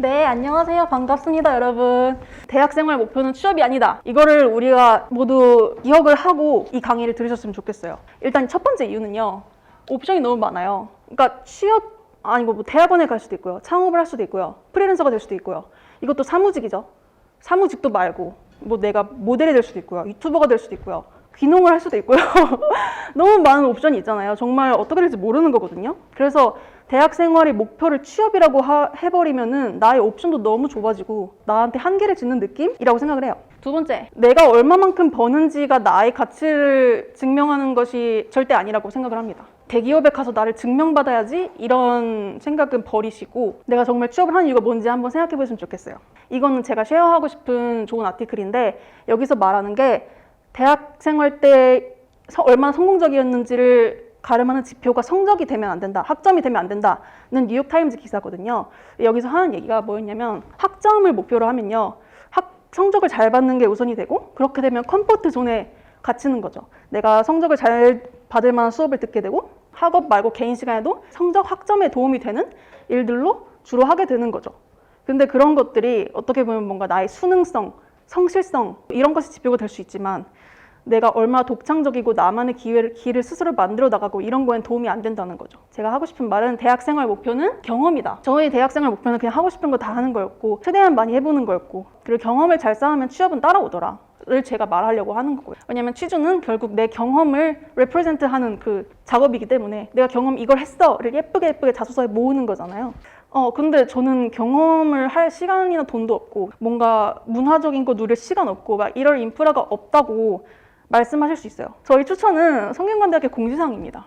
네, 안녕하세요. 반갑습니다, 여러분. 대학생활 목표는 취업이 아니다. 이거를 우리가 모두 기억을 하고 이 강의를 들으셨으면 좋겠어요. 일단 첫 번째 이유는요. 옵션이 너무 많아요. 그러니까 취업 아니고 뭐 대학원에 갈 수도 있고요. 창업을 할 수도 있고요. 프리랜서가 될 수도 있고요. 이것도 사무직이죠. 사무직도 말고 뭐 내가 모델이 될 수도 있고요. 유튜버가 될 수도 있고요. 귀농을 할 수도 있고요. 너무 많은 옵션이 있잖아요. 정말 어떻게 될지 모르는 거거든요. 그래서 대학 생활의 목표를 취업이라고 하- 해버리면은 나의 옵션도 너무 좁아지고 나한테 한계를 짓는 느낌이라고 생각을 해요. 두 번째, 내가 얼마만큼 버는지가 나의 가치를 증명하는 것이 절대 아니라고 생각을 합니다. 대기업에 가서 나를 증명받아야지 이런 생각은 버리시고 내가 정말 취업을 하는 이유가 뭔지 한번 생각해 보시면 좋겠어요. 이거는 제가 쉐어하고 싶은 좋은 아티클인데 여기서 말하는 게 대학 생활 때 서- 얼마나 성공적이었는지를 가름하는 지표가 성적이 되면 안 된다, 학점이 되면 안 된다는 뉴욕 타임즈 기사거든요. 여기서 하는 얘기가 뭐였냐면 학점을 목표로 하면요, 학 성적을 잘 받는 게 우선이 되고 그렇게 되면 컴포트 존에 갇히는 거죠. 내가 성적을 잘 받을 만한 수업을 듣게 되고 학업 말고 개인 시간에도 성적 학점에 도움이 되는 일들로 주로 하게 되는 거죠. 근데 그런 것들이 어떻게 보면 뭔가 나의 수능성, 성실성 이런 것이 지표가 될 수 있지만 내가 얼마나 독창적이고 나만의 기회를, 길을 스스로 만들어 나가고 이런 거엔 도움이 안 된다는 거죠. 제가 하고 싶은 말은 대학 생활 목표는 경험이다. 저희 대학 생활 목표는 그냥 하고 싶은 거 다 하는 거였고 최대한 많이 해보는 거였고 그리고 경험을 잘 쌓으면 취업은 따라오더라. 를 제가 말하려고 하는 거고요. 왜냐면 취준은 결국 내 경험을 레프레젠트 하는 그 작업이기 때문에 내가 경험 이걸 했어를 예쁘게 예쁘게 자소서에 모으는 거잖아요. 어, 근데 저는 경험을 할 시간이나 돈도 없고, 뭔가 문화적인 거 누릴 시간 없고, 막 이럴 인프라가 없다고 말씀하실 수 있어요. 저희 추천은 성균관대학교 공지사항입니다.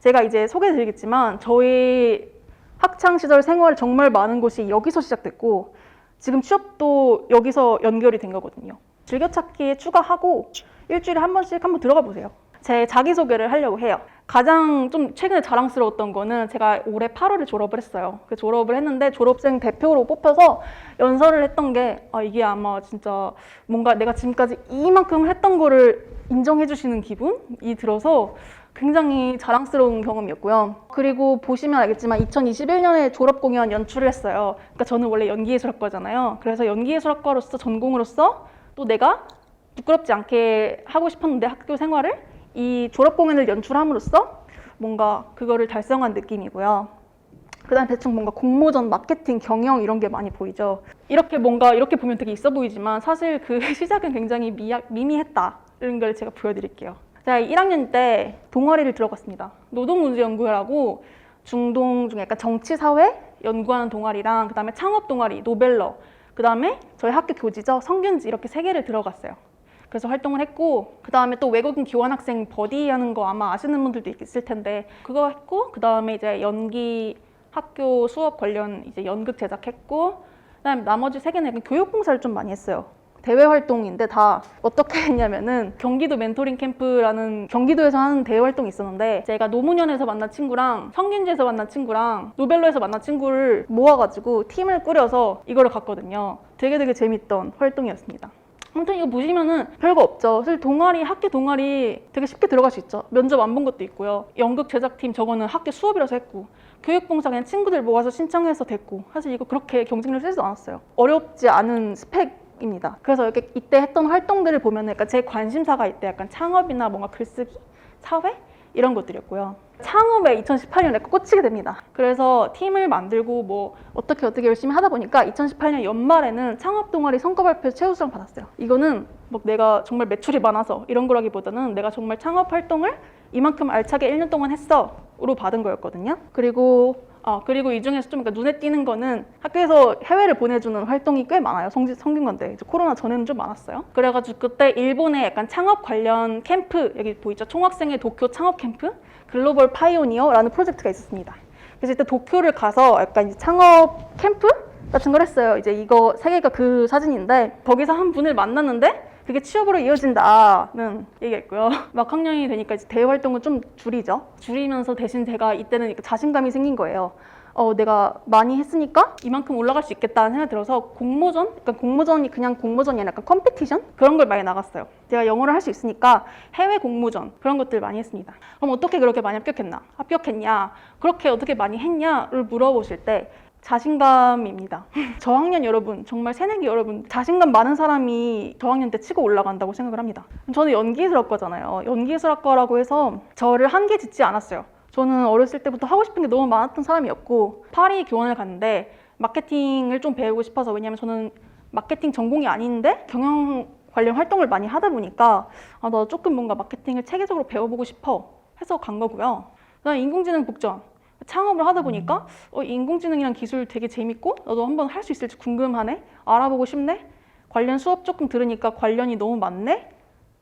제가 이제 소개해드리겠지만, 저희 학창 시절 생활 정말 많은 곳이 여기서 시작됐고, 지금 취업도 여기서 연결이 된 거거든요. 즐겨찾기에 추가하고, 일주일에 한 번씩 한번 들어가 보세요. 제 자기소개를 하려고 해요. 가장 좀 최근에 자랑스러웠던 거는 제가 올해 8월에 졸업을 했어요. 그 졸업을 했는데 졸업생 대표로 뽑혀서 연설을 했던 게 아, 이게 아마 진짜 뭔가 내가 지금까지 이만큼 했던 거를 인정해 주시는 기분이 들어서 굉장히 자랑스러운 경험이었고요. 그리고 보시면 알겠지만 2021년에 졸업 공연 연출을 했어요. 그러니까 저는 원래 연기예술학과잖아요. 그래서 연기예술학과로서 전공으로서 또 내가 부끄럽지 않게 하고 싶었는데 학교 생활을 이 졸업 공연을 연출함으로써 뭔가 그거를 달성한 느낌이고요. 그다음 대충 뭔가 공모전, 마케팅, 경영 이런 게 많이 보이죠. 이렇게 뭔가 이렇게 보면 되게 있어 보이지만 사실 그 시작은 굉장히 미야, 미미했다 이런 걸 제가 보여드릴게요. 제가 1학년 때 동아리를 들어갔습니다. 노동문제연구회라고 중동 중에 약간 정치 사회 연구하는 동아리랑 그다음에 창업 동아리 노벨러 그다음에 저희 학교 교지죠 성균지 이렇게 세 개를 들어갔어요. 그래서 활동을 했고 그 다음에 또 외국인 교환학생 버디 하는 거 아마 아시는 분들도 있을 텐데 그거 했고 그 다음에 이제 연기 학교 수업 관련 이제 연극 제작했고 그다음에 나머지 세 개는 약간 교육 봉사를 좀 많이 했어요. 대외 활동인데 다 어떻게 했냐면은 경기도 멘토링 캠프라는 경기도에서 하는 대외 활동이 있었는데 제가 노무현에서 만난 친구랑 성균지에서 만난 친구랑 노벨로에서 만난 친구를 모아가지고 팀을 꾸려서 이거를 갔거든요. 되게 되게 재밌던 활동이었습니다. 아무튼 이거 보시면은 별거 없죠. 사실 동아리, 학교 동아리 되게 쉽게 들어갈 수 있죠. 면접 안 본 것도 있고요. 연극 제작팀 저거는 학교 수업이라서 했고, 교육봉사 그냥 친구들 모아서 신청해서 됐고, 사실 이거 그렇게 경쟁률 세지도 않았어요. 어렵지 않은 스펙 입니다. 그래서 이렇게 이때 했던 활동들을 보면은 약간 제 관심사가 이때 약간 창업이나 뭔가 글쓰기, 사회 이런 것들이었고요. 창업에 2018년에 꽂히게 됩니다. 그래서 팀을 만들고 뭐 어떻게 어떻게 열심히 하다 보니까 2018년 연말에는 창업 동아리 성과 발표 최우수상 받았어요. 이거는 뭐 내가 정말 매출이 많아서 이런 거라기보다는 내가 정말 창업 활동을 이만큼 알차게 1년 동안 했어로 받은 거였거든요. 그리고 아 그리고 이 중에서 좀 그러니까 눈에 띄는 거는 학교에서 해외를 보내주는 활동이 꽤 많아요. 성지 성균관대 이제 코로나 전에는 좀 많았어요. 그래가지고 그때 일본의 약간 창업 관련 캠프 여기 보이죠? 총학생의 도쿄 창업 캠프 글로벌 파이오니어라는 프로젝트가 있었습니다. 그래서 이때 도쿄를 가서 약간 창업 캠프 같은 걸 했어요. 이제 이거 세 개가 그 사진인데 거기서 한 분을 만났는데 그게 취업으로 이어진다는 얘기했고요. 막 학년이 되니까 이제 대외 활동은 좀 줄이죠. 줄이면서 대신 제가 이때는 자신감이 생긴 거예요. 어, 내가 많이 했으니까 이만큼 올라갈 수 있겠다는 생각이 들어서 공모전? 그러니까 공모전이 그냥 공모전이 아니라 약간 컴피티션? 그런 걸 많이 나갔어요. 제가 영어를 할 수 있으니까 해외 공모전 그런 것들 많이 했습니다. 그럼 어떻게 그렇게 많이 합격했나? 합격했냐? 그렇게 어떻게 많이 했냐?를 물어보실 때 자신감입니다. 저학년 여러분, 정말 새내기 여러분, 자신감 많은 사람이 저학년 때 치고 올라간다고 생각을 합니다. 저는 연기술학과잖아요. 연기술학과라고 해서 저를 한계 짓지 않았어요. 저는 어렸을 때부터 하고 싶은 게 너무 많았던 사람이었고 파리 교환을 갔는데 마케팅을 좀 배우고 싶어서 왜냐면 저는 마케팅 전공이 아닌데 경영 관련 활동을 많이 하다 보니까 아, 나 조금 뭔가 마케팅을 체계적으로 배워보고 싶어 해서 간 거고요. 그다음 인공지능 복전 창업을 하다 보니까 어, 인공지능이란 기술 되게 재밌고 나도 한번 할 수 있을지 궁금하네 알아보고 싶네 관련 수업 조금 들으니까 관련이 너무 많네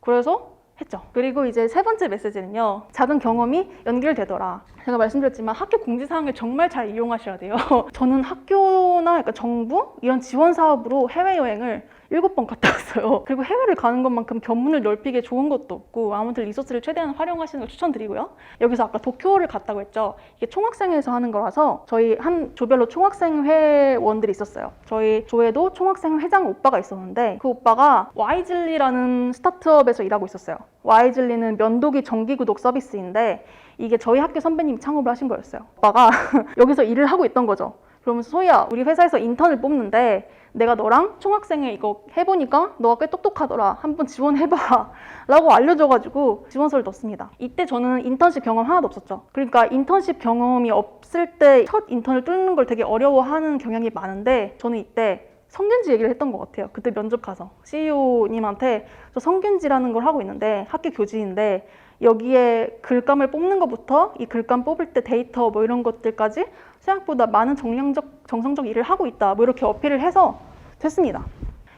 그래서 했죠. 그리고 이제 세 번째 메시지는요. 작은 경험이 연결되더라. 제가 말씀드렸지만 학교 공지사항을 정말 잘 이용하셔야 돼요. 저는 학교나 약간 정부 이런 지원 사업으로 해외여행을 일곱 번 갔다 왔어요. 그리고 해외를 가는 것만큼 견문을 넓히게 좋은 것도 없고 아무튼 리소스를 최대한 활용하시는 걸 추천드리고요. 여기서 아까 도쿄를 갔다고 했죠. 이게 총학생회에서 하는 거라서 저희 한 조별로 총학생 회원들이 있었어요. 저희 조에도 총학생 회장 오빠가 있었는데 그 오빠가 와이즐리라는 스타트업에서 일하고 있었어요. 와이즐리는 면도기 정기 구독 서비스인데 이게 저희 학교 선배님이 창업을 하신 거였어요. 오빠가 여기서 일을 하고 있던 거죠. 그러면서 소희야 우리 회사에서 인턴을 뽑는데 내가 너랑 총학생회 이거 해보니까 너가 꽤 똑똑하더라. 한번 지원해봐. 라고 알려줘가지고 지원서를 넣습니다. 이때 저는 인턴십 경험 하나도 없었죠. 그러니까 인턴십 경험이 없을 때 첫 인턴을 뚫는 걸 되게 어려워하는 경향이 많은데 저는 이때 성균지 얘기를 했던 것 같아요. 그때 면접 가서. CEO님한테 저 성균지라는 걸 하고 있는데 학교 교직인데 여기에 글감을 뽑는 것부터 이 글감 뽑을 때 데이터 뭐 이런 것들까지 생각보다 많은 정량적 정성적 일을 하고 있다 뭐 이렇게 어필을 해서 됐습니다.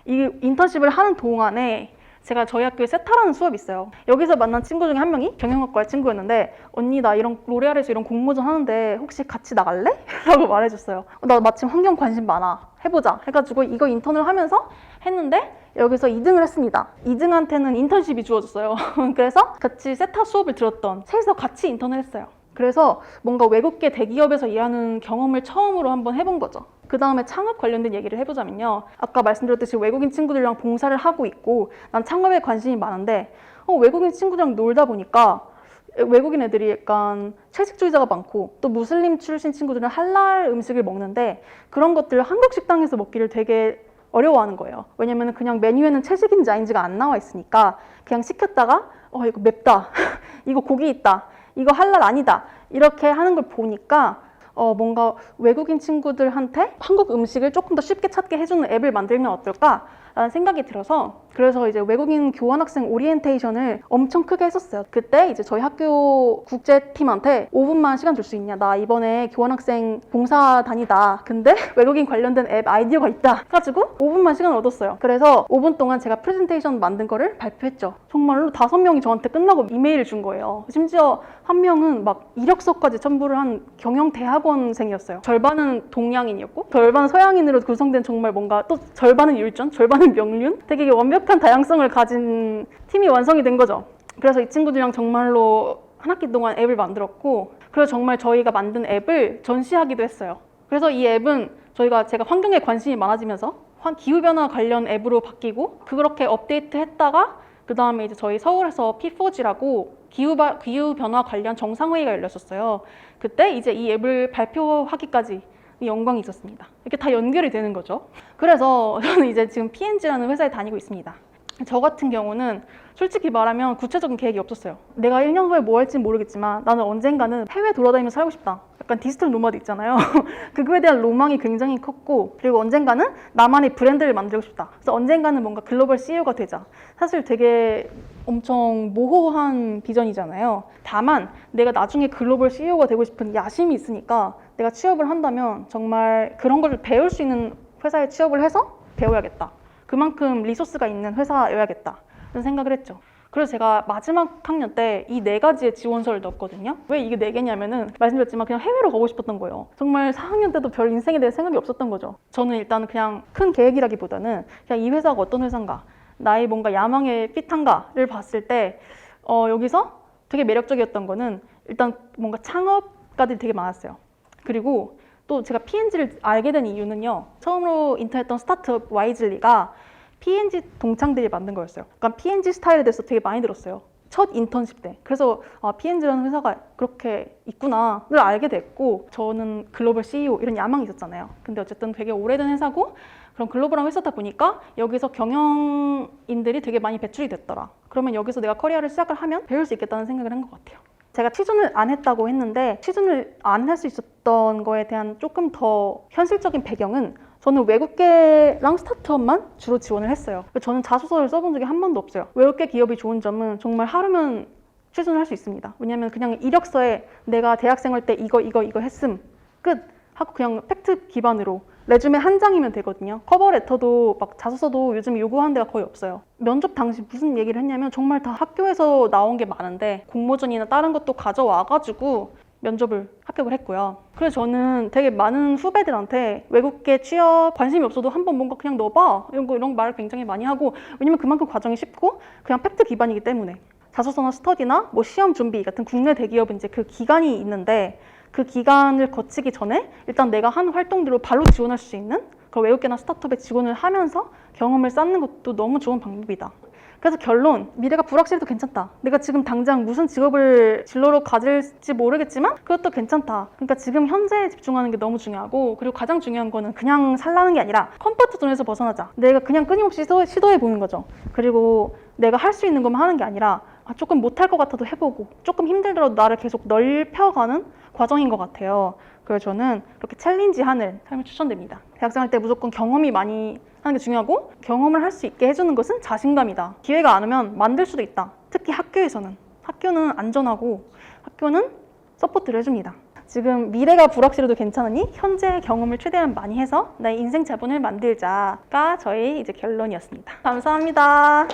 이 인턴십을 하는 동안에 제가 저희 학교에 세타라는 수업이 있어요. 여기서 만난 친구 중에 한 명이 경영학과의 친구였는데 언니 나 이런 로레알에서 이런 공모전 하는데 혹시 같이 나갈래? 라고 말해줬어요. 나 마침 환경 관심 많아. 해보자. 해가지고 이거 인턴을 하면서 했는데 여기서 2등을 했습니다. 2등한테는 인턴십이 주어졌어요. 그래서 같이 세타 수업을 들었던 셋이서 같이 인턴을 했어요. 그래서 뭔가 외국계 대기업에서 일하는 경험을 처음으로 한번 해본 거죠. 그 다음에 창업 관련된 얘기를 해보자면요. 아까 말씀드렸듯이 외국인 친구들이랑 봉사를 하고 있고 난 창업에 관심이 많은데 어, 외국인 친구들이랑 놀다 보니까 외국인 애들이 약간 채식주의자가 많고 또 무슬림 출신 친구들은 할랄 음식을 먹는데 그런 것들을 한국 식당에서 먹기를 되게 어려워하는 거예요. 왜냐면 그냥 메뉴에는 채식인지 아닌지가 안 나와 있으니까 그냥 시켰다가 어 이거 맵다, 이거 고기 있다, 이거 할랄 아니다 이렇게 하는 걸 보니까 어 뭔가 외국인 친구들한테 한국 음식을 조금 더 쉽게 찾게 해주는 앱을 만들면 어떨까 라는 생각이 들어서 그래서 이제 외국인 교환학생 오리엔테이션을 엄청 크게 했었어요. 그때 이제 저희 학교 국제팀한테 5분만 시간 줄 수 있냐? 나 이번에 교환학생 봉사 다니다. 근데 외국인 관련된 앱 아이디어가 있다. 가지고 5분만 시간을 얻었어요. 그래서 5분 동안 제가 프레젠테이션 만든 거를 발표했죠. 정말로 다섯 명이 저한테 끝나고 이메일을 준 거예요. 심지어 한 명은 막 이력서까지 첨부를 한 경영 대학원생이었어요. 절반은 동양인이었고 절반은 서양인으로 구성된 정말 뭔가 또 절반은 율전, 절반은 명륜. 되게 완벽한 다양성을 가진 팀이 완성이 된 거죠. 그래서 이 친구들이랑 정말로 한 학기 동안 앱을 만들었고 그래서 정말 저희가 만든 앱을 전시하기도 했어요. 그래서 이 앱은 저희가 제가 환경에 관심이 많아지면서 환- 기후변화 관련 앱으로 바뀌고 그렇게 업데이트 했다가 그 다음에 이제 저희 서울에서 P4G라고 기후 기후 변화 관련 정상회의가 열렸었어요. 그때 이제 이 앱을 발표하기까지 영광이 있었습니다. 이렇게 다 연결이 되는 거죠. 그래서 저는 이제 지금 PNG라는 회사에 다니고 있습니다. 저 같은 경우는 솔직히 말하면 구체적인 계획이 없었어요. 내가 1년 후에 뭐 할지 모르겠지만 나는 언젠가는 해외 돌아다니면서 살고 싶다. 약간 디지털 노마드 있잖아요. 그거에 대한 로망이 굉장히 컸고 그리고 언젠가는 나만의 브랜드를 만들고 싶다. 그래서 언젠가는 뭔가 글로벌 CEO가 되자. 사실 되게 엄청 모호한 비전이잖아요. 다만 내가 나중에 글로벌 CEO가 되고 싶은 야심이 있으니까 내가 취업을 한다면 정말 그런 걸 배울 수 있는 회사에 취업을 해서 배워야겠다. 그만큼 리소스가 있는 회사여야겠다. 이런 생각을 했죠. 그래서 제가 마지막 학년 때 이 네 가지의 지원서를 넣었거든요. 왜 이게 네 개냐면은 말씀드렸지만 그냥 해외로 가고 싶었던 거예요. 정말 4학년 때도 별 인생에 대해 생각이 없었던 거죠. 저는 일단 그냥 큰 계획이라기보다는 그냥 이 회사가 어떤 회사인가, 나의 뭔가 야망에 핏한가를 봤을 때 어, 여기서 되게 매력적이었던 거는 일단 뭔가 창업가들이 되게 많았어요. 그리고 또 제가 PNG를 알게 된 이유는요. 처음으로 인터했던 스타트업 와이즐리가 PNG 동창들이 만든 거였어요. 그러니까 PNG 스타일에 대해서 되게 많이 들었어요. 첫 인턴십 때. 그래서 아, P&G라는 회사가 그렇게 있구나를 알게 됐고 저는 글로벌 CEO 이런 야망이 있었잖아요. 근데 어쨌든 되게 오래된 회사고 그런 글로벌한 회사다 보니까 여기서 경영인들이 되게 많이 배출이 됐더라. 그러면 여기서 내가 커리어를 시작을 하면 배울 수 있겠다는 생각을 한 것 같아요. 제가 취준을 안 했다고 했는데 취준을 안 할 수 있었던 거에 대한 조금 더 현실적인 배경은 저는 외국계랑 스타트업만 주로 지원을 했어요. 저는 자소서를 써본 적이 한 번도 없어요. 외국계 기업이 좋은 점은 정말 하루면 취준을 할 수 있습니다. 왜냐하면 그냥 이력서에 내가 대학생활 때 이거 이거 이거 했음 끝 하고 그냥 팩트 기반으로 레주메 한 장이면 되거든요. 커버 레터도 막 자소서도 요즘 요구하는 데가 거의 없어요. 면접 당시 무슨 얘기를 했냐면 정말 다 학교에서 나온 게 많은데 공모전이나 다른 것도 가져와가지고 면접을 합격을 했고요. 그래서 저는 되게 많은 후배들한테 외국계 취업 관심이 없어도 한번 뭔가 그냥 넣어봐 이런 거 이런 말을 굉장히 많이 하고 왜냐면 그만큼 과정이 쉽고 그냥 팩트 기반이기 때문에 자소서나 스터디나 뭐 시험 준비 같은 국내 대기업은 이제 그 기간이 있는데 그 기간을 거치기 전에 일단 내가 한 활동들로 바로 지원할 수 있는 그런 외국계나 스타트업에 지원을 하면서 경험을 쌓는 것도 너무 좋은 방법이다. 그래서 결론 미래가 불확실해도 괜찮다. 내가 지금 당장 무슨 직업을 진로로 가질지 모르겠지만 그것도 괜찮다. 그러니까 지금 현재에 집중하는 게 너무 중요하고 그리고 가장 중요한 거는 그냥 살라는 게 아니라 컴포트 존에서 벗어나자. 내가 그냥 끊임없이 시도, 시도해 보는 거죠. 그리고 내가 할 수 있는 것만 하는 게 아니라 아, 조금 못할 것 같아도 해보고 조금 힘들더라도 나를 계속 넓혀가는 과정인 것 같아요. 그래서 저는 그렇게 챌린지 하는 삶을 추천드립니다. 대학생활 때 무조건 경험이 많이 하는 게 중요하고 경험을 할 수 있게 해주는 것은 자신감이다. 기회가 안 오면 만들 수도 있다. 특히 학교에서는 학교는 안전하고 학교는 서포트를 해줍니다. 지금 미래가 불확실해도 괜찮으니 현재 경험을 최대한 많이 해서 나의 인생 자본을 만들자가 저의 이제 결론이었습니다. 감사합니다.